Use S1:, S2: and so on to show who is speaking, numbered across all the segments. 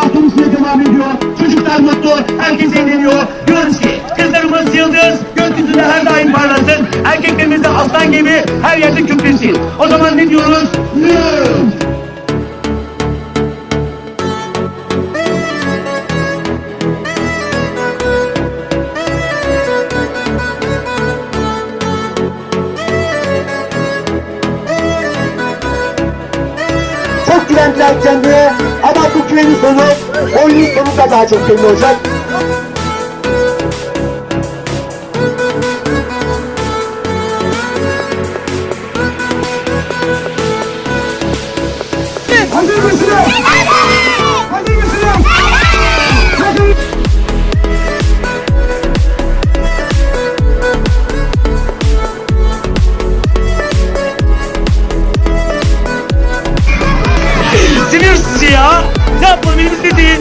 S1: Konuşmaya devam ediyor. Çocuklar mutlu, herkes eğleniyor. Diyoruz ki kızlarımız yıldız, gökyüzünde her daim parlasın. Erkeklerimiz de aslan gibi her yerde kükresin. O zaman ne Çok güvendiler kendine ama bu güvenin sonu oyunun sonunda daha çok belli olacak. birbirimizi ya. Yapma birbirimizi değil.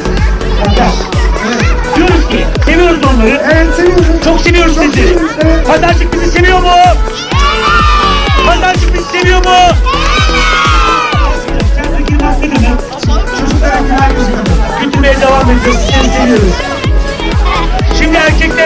S1: Diyoruz ki seviyoruz onları. Evet seviyoruz. Çok seviyoruz Çok sizi. seviyoruz, evet. Pazarcık bizi seviyor mu? Pazarcık bizi seviyor mu? Sen de girmez dedin mi? Çocuklara devam ediyoruz. Seni seviyoruz. Şimdi erkek